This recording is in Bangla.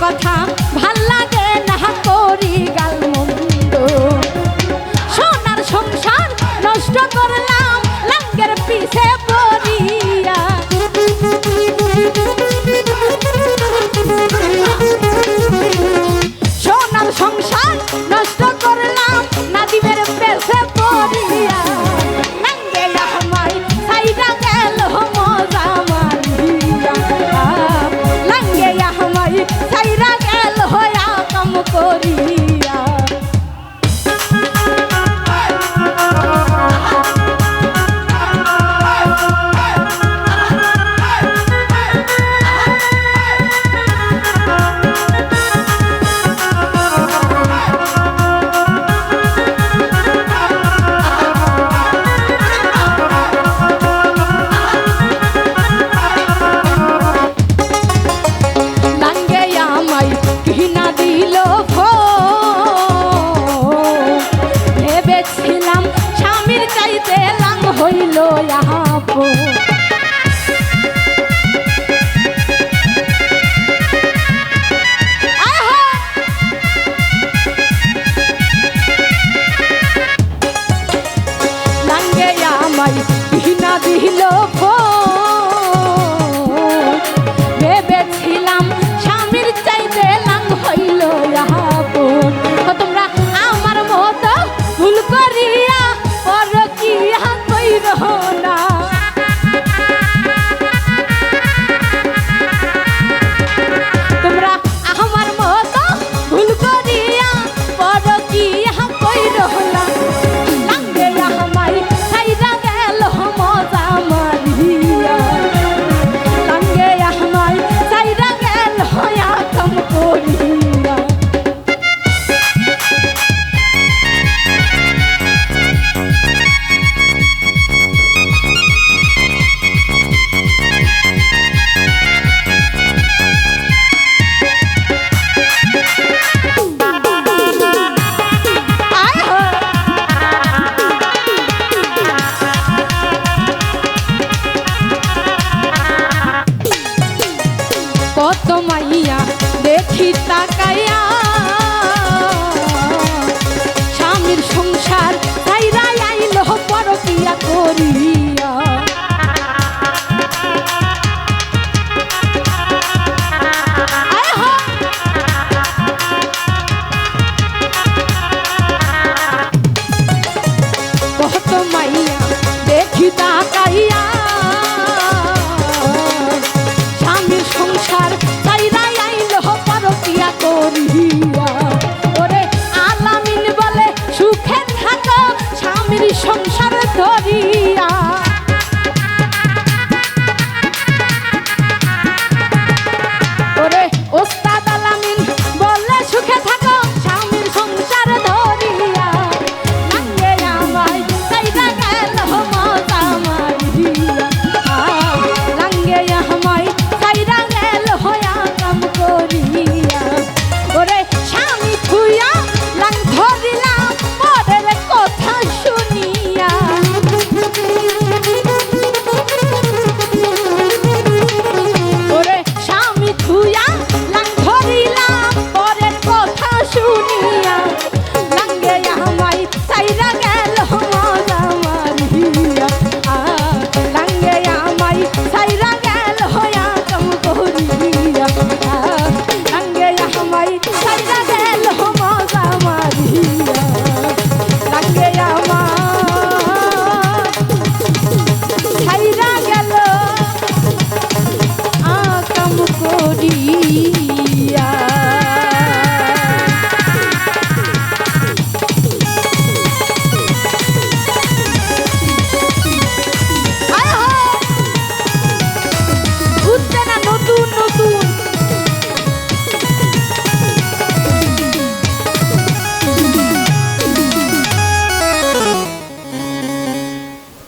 কথা কত মাইয়া দেখি তাকাইয়া। স্বামীর সংসার তাইরা আইল পরকিয়া করি